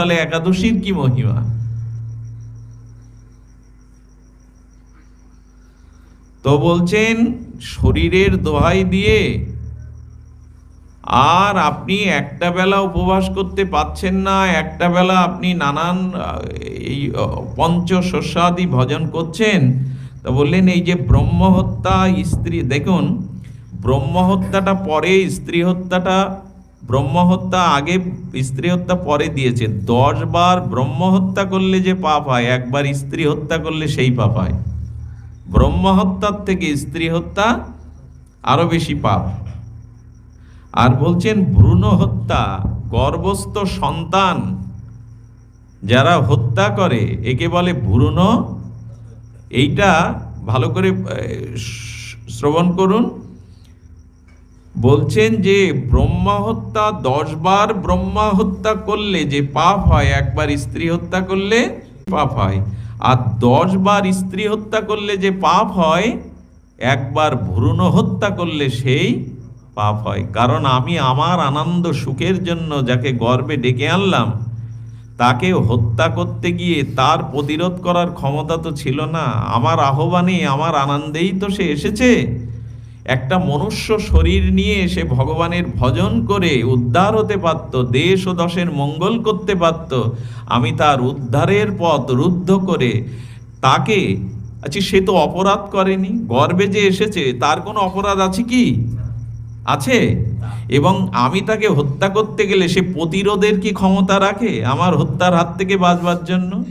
তাহলে একাদশীর কি মহিমা? তো বলছেন শরীরের দোহাই দিয়ে আর আপনি একটা বেলা উপবাস করতে পাচ্ছেন না একটা বেলা আপনি নানান এই আহ, পঞ্চ শস্যাদি ভজন করছেন। তা বললেন এই যে ব্রহ্মহত্যা স্ত্রী দেখুন ব্রহ্মহত্যাটা পরে স্ত্রী হত্যাটা ব্রহ্মহত্যা আগে স্ত্রী হত্যা পরে দিয়েছে। দশ বার ব্রহ্মহত্যা করলে যে পাপ হয়, একবার স্ত্রী হত্যা করলে সেই পাপ হয়। ব্রহ্মহত্যার থেকে স্ত্রী হত্যা আরও বেশি পাপ। আর বলছেন, ভ্রূণ হত্যা, গর্ভস্থ সন্তান যারা হত্যা করে, একে বলে ভ্রূণ। এইটা ভালো করে শ্রবণ করুন। বলছেন যে ব্রহ্মা হত্যা, দশ বার ব্রহ্মা হত্যা করলে যে পাপ হয়, একবার স্ত্রী হত্যা করলে পাপ হয়। আর দশ বার স্ত্রী হত্যা করলে যে পাপ হয়, একবার ভ্রূণ হত্যা করলে সেই পাপ হয়। কারণ আমি আমার আনন্দ সুখের জন্য যাকে গর্বে ডেকে আনলাম, তাকে হত্যা করতে গিয়ে তার প্রতিরোধ করার ক্ষমতা তো ছিল না। আমার আহ্বানে, আমার আনন্দেই তো সে এসেছে। একটা মনুষ্য শরীর নিয়ে সে ভগবানের ভজন করে উদ্ধার হতে পারত, দেশ ও দশের মঙ্গল করতে পারত। আমি তার উদ্ধারের পথ রুদ্ধ করে তাকে আচ্ছা সে তো অপরাধ করেনি, গর্বে যে এসেছে, তার কোনো অপরাধ আছে কি? আছে? এবং আমি তাকে হত্যা করতে গেলে সে প্রতিরোধের কি ক্ষমতা রাখে আমার হত্যার হাত থেকে বাঁচবার জন্য?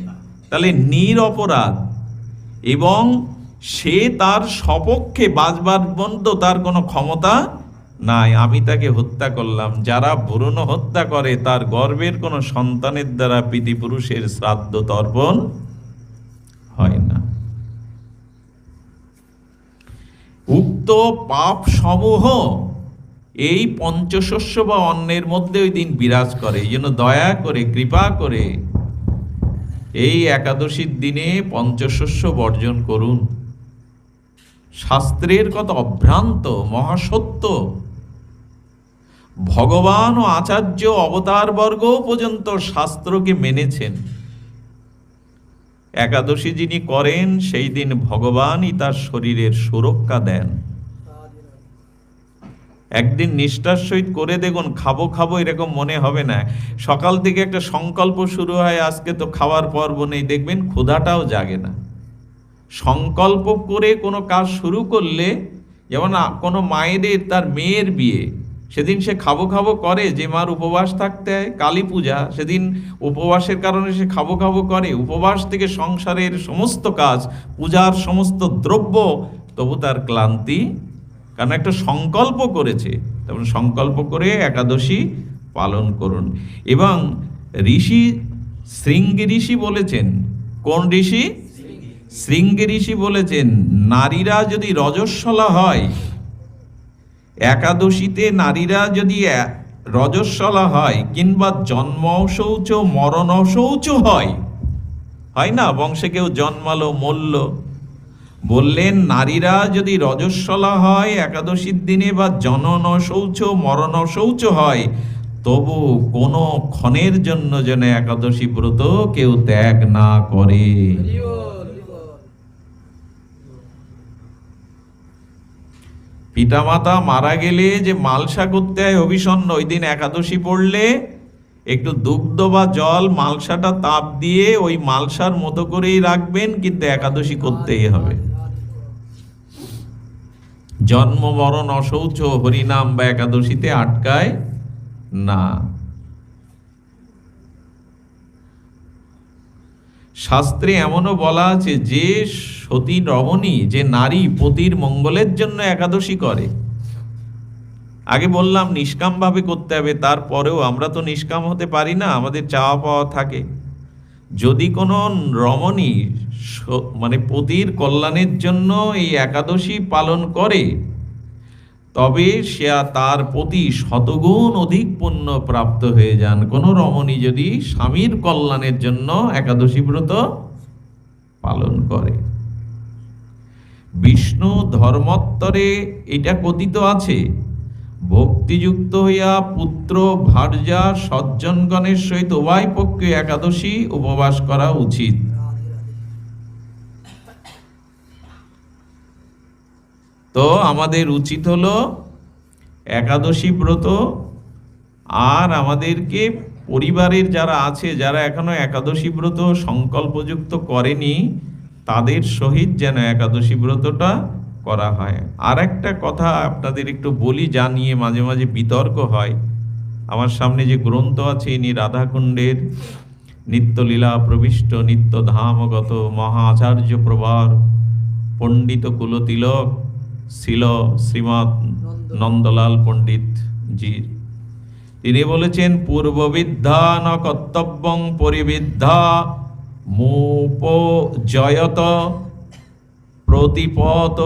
তাহলে নির অপরাধ এবং সে তার সপক্ষে বাঁচবার বন্ধ তার কোনো ক্ষমতা নাই। আমি তাকে হত্যা করলাম। যারা ভ্রূণ হত্যা করে, তার গর্বের কোনো সন্তানের দ্বারা পিতৃপুরুষের শ্রাদ্ধ তর্পণ হয় না। উক্ত পাপ সমূহ এই পঞ্চশস্য বা অন্যের মধ্যে ওই দিন বিরাজ করে। এই জন্য দয়া করে, কৃপা করে এই একাদশীর দিনে পঞ্চশস্য বর্জন করুন। শাস্ত্রের কত অভ্রান্ত, মহাসত্য? ভগবান ও আচার্য অবতারবর্গ পর্যন্ত শাস্ত্রকে মেনেছেন। একাদশী যিনি করেন, সেই দিন ভগবানই তার শরীরের সুরক্ষা দেন। একদিন নিষ্ঠার সহিত করে দেখুন, খাব খাব এরকম মনে হবে না। সকাল থেকে একটা সংকল্প শুরু হয়, আজকে তো খাওয়ার পর্ব নেই, দেখবেন ক্ষুধাটাও জাগে না। সংকল্প করে কোনো কাজ শুরু করলে, যেমন কোনো মায়েদের তার মেয়ের বিয়ে, সেদিন সে খাব খাব করে, যে মার উপবাস থাকতে হয়, কালী পূজা, সেদিন উপবাসের কারণে সে খাব খাব করে, উপবাস থেকে সংসারের সমস্ত কাজ, পূজার সমস্ত দ্রব্য, তবু তার ক্লান্তি, কারণ একটা সংকল্প করেছে তেমন সংকল্প করে একাদশী পালন করুন। এবং ঋষি, শৃঙ্গি ঋষি বলেছেন, কোন ঋষি? শৃঙ্গি ঋষি বলেছেন নারীরা যদি রজস্বলা হয়, একাদশীতে নারীরা যদি রজস্বলা হয়, কিংবা জন্ম শৌচ মরণ শৌচ হয় হয় না? বংশে কেউ জন্মালো, মরল। বললেন, নারীরা যদি রজস্বলা হয়, একাদশীর দিনে বা জনন শৌচ মরণ শৌচ হয়, তবু কোনো ক্ষণের জন্য যেন একাদশী ব্রত কেউ ত্যাগ না করে। পিতামাতা মারা গেলে যে মালসা করতে হয় অভিসন্ন, ওই দিন একাদশী পড়লে একটু দুগ্ধ বা জল মালসাটা তাপ দিয়ে ওই মালসার মতো করেই রাখবেন, কিন্তু একাদশী করতেই হবে। জন্ম, মরণ অশৌচ হরিনাম বা একাদশীতে আটকায় না। শাস্ত্রে এমনও বলা আছে, যে সতী রমণী যে নারী পতির মঙ্গলের জন্য একাদশী করে। আগে বললাম, নিষ্কামভাবে করতে হবে, তারপরেও আমরা তো নিষ্কাম হতে পারি না, আমাদের চাওয়া পাওয়া থাকে। যদি কোনো রমণী মানে পতির কল্যাণের জন্য এই একাদশী পালন করে, তবে সে তার প্রতি শতগুণ অধিক পুণ্য প্রাপ্ত হয়ে যান। কোনো রমণী যদি স্বামীর কল্যাণের জন্য একাদশী ব্রত পালন করে। বিষ্ণু ধর্মোত্তরে এটা কথিত আছে। ভক্তিযুক্ত হইয়া পুত্র ভার্যা সজ্জনগণের সহিত উভয় পক্ষে একাদশী উপবাস করা উচিত। তো আমাদের উচিত হলো একাদশী ব্রত, আর আমাদেরকে পরিবারের যারা আছে, যারা এখনও একাদশী ব্রত সংকল্পযুক্ত করেনি তাদের সহিত যেন একাদশী ব্রতটা করা হয়। আর একটা কথা আপনাদের একটু বলি জানিয়ে মাঝে মাঝে বিতর্ক হয়। আমার সামনে যে গ্রন্থ আছে, ইনি রাধাকুণ্ডের নিত্যলীলা প্রবিষ্ট নিত্য ধামগত মহা আচার্য প্রবার পণ্ডিত কুলতিলক ছিল শ্রীমৎ নন্দলাল পণ্ডিত জি তিনি বলেছেন পূর্ববিদ্ধা ন কর্তব্যং পরিবিদ্ধা মুপজয়ত প্রতিপত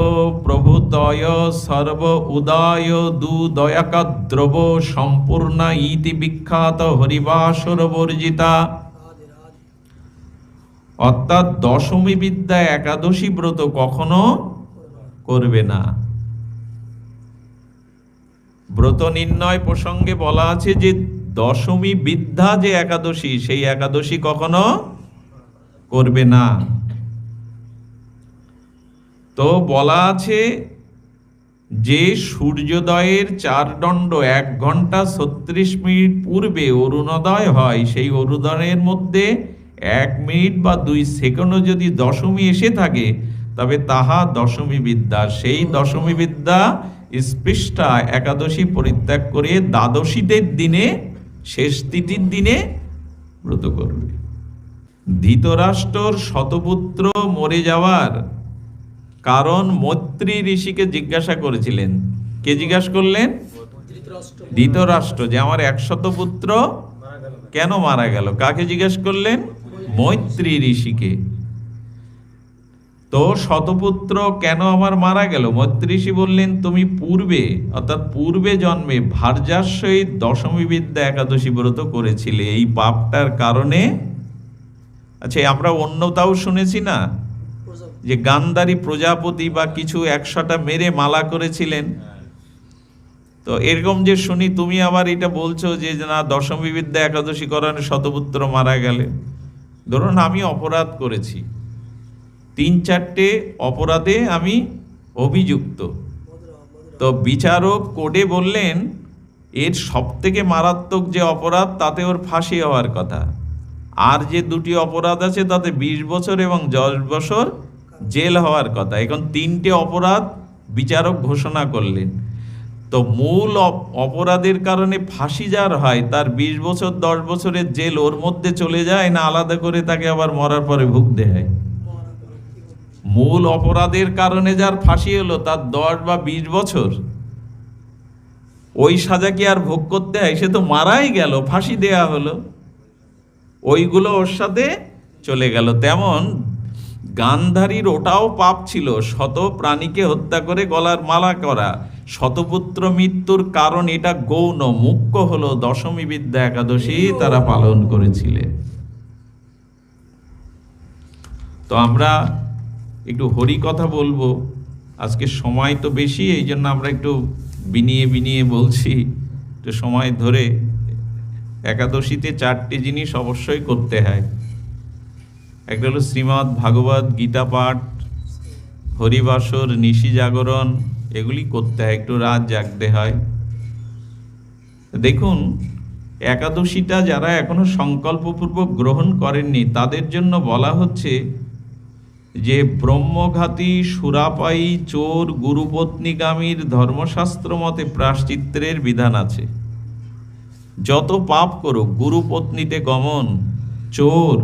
প্রভুদয় সর্ব উদয় দুদয়াকাদ্রব সম্পূর্ণ ইতি বিখ্যাত হরিবাসর বর্জিতা অর্থাৎ দশমী বিদ্যা একাদশী ব্রত কখনো করবে না। ব্রত নির্ণয় প্রসঙ্গে বলা আছে যে দশমী বিদ্যা যে একাদশী সেই একাদশী কখনো করবে না। তো বলা আছে, যে সূর্যোদয়ের চার দণ্ড এক ঘণ্টা ছত্রিশ মিনিট পূর্বে অরুণোদয় হয়, সেই অরুণোদয়ের মধ্যে এক মিনিট বা দুই সেকেন্ডও যদি দশমী এসে থাকে, তবে তাহা দশমী বিদ্যা। সেই দশমী বিদ্যা স্পৃষ্টা একাদশী পরিত্যাগ করে দ্বাদশীদের দিনে, শেষ তিথির দিনে ব্রত করবে। ধৃতরাষ্ট্রর শতপুত্র মরে যাওয়ার কারণ মৈত্রী ঋষিকে জিজ্ঞাসা করেছিলেন। কে জিজ্ঞাসা করলেন? ধৃতরাষ্ট্র। যে আমার একশত পুত্র কেন মারা গেল? কাকে জিজ্ঞেস করলেন? মৈত্রী ঋষিকে। তো শতপুত্র কেন আমার মারা গেল? মৈত্রী ঋষি বললেন তুমি পূর্বে অর্থাৎ পূর্বে জন্মে ভার্যার সহিত দশমী বিদ্যা একাদশী ব্রত করেছিলে। এই পাপটার কারণে আচ্ছা আমরা অন্যতাও শুনেছি না? যে গান্ধারী প্রজাপতি বা কিছু একশোটা মেরে মালা করেছিলেন। তো এরকম যে শুনি, তুমি আবার এটা বলছো যে না দশমী বিদ্যা একাদশী করানো শতপুত্র মারা গেলে ধরুন, আমি অপরাধ করেছি। তিন চারটে অপরাধে আমি অভিযুক্ত। তো বিচারক কোর্টে বললেন, এর সব থেকে মারাত্মক যে অপরাধ, তাতে ওর ফাঁসি হওয়ার কথা। আর যে দুটি অপরাধ আছে তাতে বিশ বছর এবং দশ বছর জেল হওয়ার কথা। এখন তিনটে অপরাধ বিচারক ঘোষণা করলেন। তো মূল অপ- অপরাধের কারণে ফাঁসি যার হয়, তার বিশ বছর, দশ বছরের জেল ওর মধ্যে চলে যায় না আলাদা করে তাকে আবার মরার পরে ভুগতে হয়। মূল অপরাধের কারণে যার ফাঁসি হলো, তার দশ বা বিশ বছর। ওই সাজা কি আর ভোগ করতে হয়, সে তো মারাই গেল, ফাঁসি দেয়া হলো। ওইগুলো ওর সাথে চলে গেল। তেমন গান্ধারীর ওটাও পাপ ছিল। শত প্রাণীকে হত্যা করে গলার মালা করা শতপুত্র মৃত্যুর কারণ এটা গৌণ মুখ্য হলো দশমী বিদ্যা একাদশী তারা পালন করেছিলেন তো আমরা একটু হরি কথা বলব। আজকে সময় তো বেশি এই জন্য আমরা একটু বিনিয়ে বিনিয়ে বলছি। একটু সময় ধরে একাদশীতে চারটি জিনিস অবশ্যই করতে হয়। একটা হলো শ্রীমৎ ভাগবত, গীতা পাঠ, হরিবাসর, নিশি জাগরণ, এগুলি করতে হয়, একটু রাত জাগতে হয়। দেখুন, একাদশীটা যারা এখনও সংকল্পপূর্বক গ্রহণ করেননি, তাদের জন্য বলা হচ্ছে যে ব্রহ্মঘাতী, সুরাপায়ী, চোর, গুরুপত্নীগামীর ধর্মশাস্ত্র মতে প্রাশ্চিত্রের বিধান আছে। যত পাপ করুক গুরুপত্নীতে গমন, চোর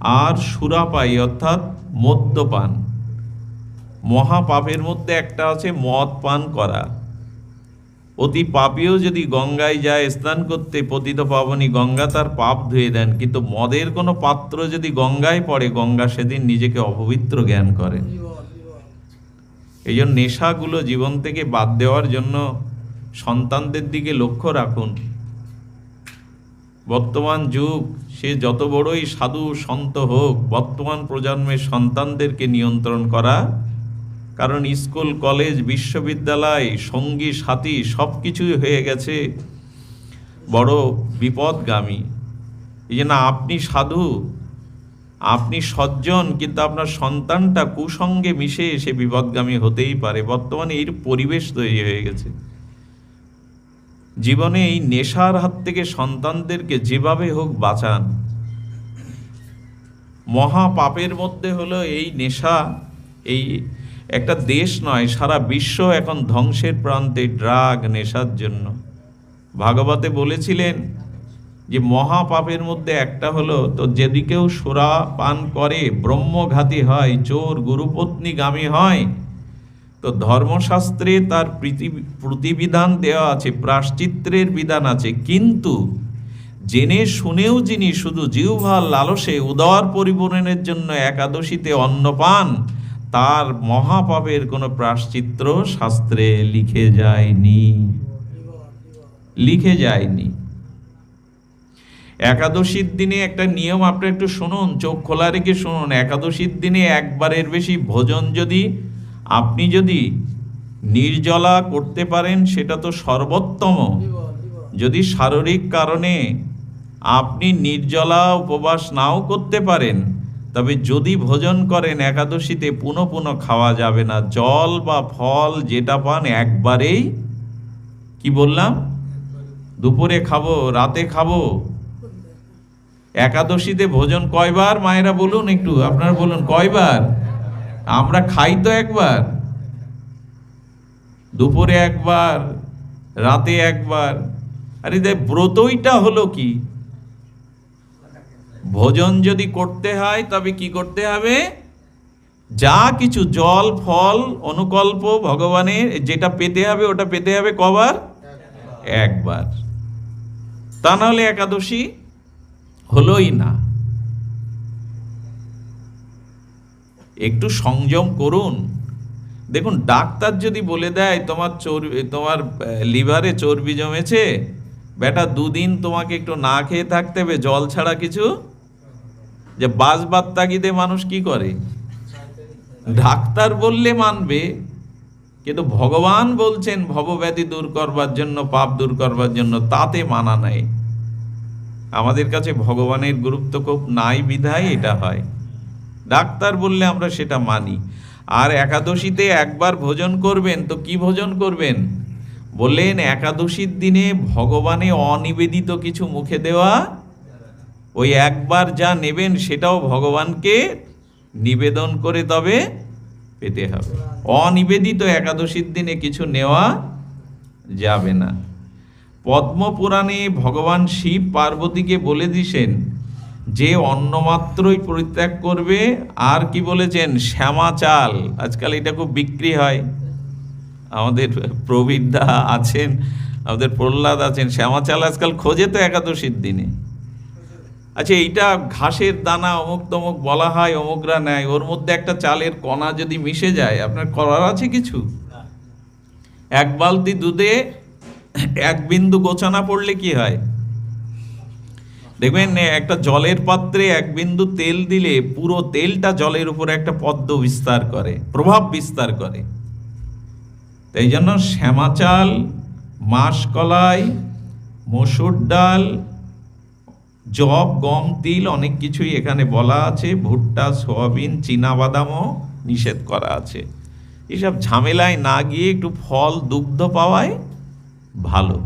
আর সুরাপায়ী অর্থাৎ মদ্যপান। মহাপাপের মধ্যে একটা আছে মদ পান করা। অতি পাপীও যদি গঙ্গায় যায়, স্নান করতে পতিত পাবনী গঙ্গা তার পাপ ধুয়ে দেন, কিন্তু মদের কোনো পাত্র যদি গঙ্গায় পড়ে, গঙ্গা সেদিন নিজেকে অপবিত্র জ্ঞান করে। এই জন্য নেশাগুলো জীবন থেকে বাদ দেওয়ার জন্য সন্তানদের দিকে লক্ষ্য রাখুন। বর্তমান যুগ, সে যত বড়ই সাধু সন্ত হোক, বর্তমান প্রজন্মের সন্তানদেরকে নিয়ন্ত্রণ করা, কারণ স্কুল, কলেজ, বিশ্ববিদ্যালয়, সঙ্গী, সাথী সব কিছুই হয়ে গেছে বড় বিপদগামী। এই জন্য আপনি সাধু, আপনি সজ্জন, কিন্তু আপনার সন্তানটা কুসঙ্গে মিশে সে বিপদগামী হতেই পারে। বর্তমানে এর পরিবেশ তৈরি হয়ে গেছে। জীবনে এই নেশার হাত থেকে সন্তানদেরকে যেভাবে হোক বাঁচান। মহা পাপের মধ্যে হলো এই নেশা, এই একটা দেশ নয়, সারা বিশ্ব এখন ধ্বংসের প্রান্তে ড্রাগ নেশার জন্য। ভাগবতে বলেছিলেন যে মহা পাপের মধ্যে একটা হলো, তো যদি কেউ সোরা পান করে, ব্রহ্মঘাতী হয়, চোর গুরুপত্নীগামী হয় তো ধর্মশাস্ত্রে তার প্রীতি- প্রতিবিধান দেওয়া আছে প্রাশ্চিত্রের বিধান আছে। কিন্তু জেনে শুনেও যিনি শুধু জিহ্বার লালসে উদার পরিপূরণের জন্য একাদশীতে অন্ন পান, তার মহাপাপের কোনো প্রাশ্চিত্র শাস্ত্রে লিখে যায়নি। লিখে যায়নি। একাদশীর দিনে একটা নিয়ম, আপনি একটু শুনুন, চোখ খোলা রেখে শুনুন। একাদশীর দিনে একবারের বেশি ভোজন যদি আপনি যদি নির্জলা করতে পারেন, সেটা তো সর্বোত্তম। যদি শারীরিক কারণে আপনি নির্জলা উপবাস নাও করতে পারেন, তবে যদি ভোজন করেন একাদশীতে, পুনঃ পুনঃ খাওয়া যাবে না। জল বা ফল যেটা পান একবারেই, কি বললাম? দুপুরে খাব, রাতে খাব। একাদশীতে ভোজন কয়বার? মায়েরা বলুন একটু, আপনারা বলুন কয়বার? আমরা খাই তো একবার দুপুরে একবার রাতে একবার। আরে দেখ ব্রতইটা হলো কি? ভোজন যদি করতে হয় তবে কি করতে হবে? যা কিছু জল ফল অনুকল্প ভগবানের যেটা পেতে হবে ওটা পেতে হবে কবার? একবার। তা নাহলে একাদশী হলোই না। একটু সংযম করুন। দেখুন, ডাক্তার যদি বলে দেয়, তোমার চর্বি, তোমার লিভারে চর্বি জমেছে, বেটা দুদিন তোমাকে একটু না খেয়ে থাকতে হবে, জল ছাড়া কিছু? যে বাজবাত তাগিদে মানুষ কি করে? ডাক্তার বললে মানবে, কিন্তু ভগবান বলছেন ভবব্যাধি দূর করবার জন্য, পাপ দূর করবার জন্য, তাতে মানা নাই। আমাদের কাছে ভগবানের গুরুত্ব খুব নাই বিধায় এটা হয়। ডাক্তার বললে আমরা সেটা মানি। আর একাদশীতে একবার ভোজন করবেন, তো কি ভোজন করবেন? বললেন, একাদশীর দিনে ভগবানে অনিবেদিত কিছু মুখে দেওয়া, ওই একবার যা নেবেন সেটাও ভগবানকে নিবেদন করে তবে পেতে হবে। অনিবেদিত একাদশীর দিনে কিছু নেওয়া যাবে না। পদ্মপুরাণে ভগবান শিব পার্বতীকে বলে দিছেন যে অন্নমাত্রই পরিত্যাগ করবে আর কি বলেছেন? শ্যামা চাল। আজকাল এটা খুব বিক্রি হয়। আমাদের প্রবীরদা আছেন আমাদের প্রহ্লাদ আছেন। শ্যামা চাল আজকাল খোঁজে তো একাদশীর দিনে। আচ্ছা এইটা ঘাসের দানা অমুক তমুক বলা হয় অমুকরা নেয়। ওর মধ্যে একটা চালের কণা যদি মিশে যায় আপনার করার আছে কিছু? এক বালতি দুধে এক বিন্দু গোছানা পড়লে কি হয়? দেখবেন একটা জলের পাত্রে এক বিন্দু তেল দিলে পুরো তেলটা জলের উপরে একটা পদ্ম বিস্তার করে, প্রভাব বিস্তার করে। তাই জন্য শ্যামা চাল মাসকলাই মসুর ডাল জব গম, তিল, অনেক কিছুই এখানে বলা আছে। ভুট্টা, সোয়াবিন বাদামও নিষেধ করা আছে। এসব ঝামেলায় না গিয়ে একটু ফল, দুগ্ধ পাওয়ায় ভালো।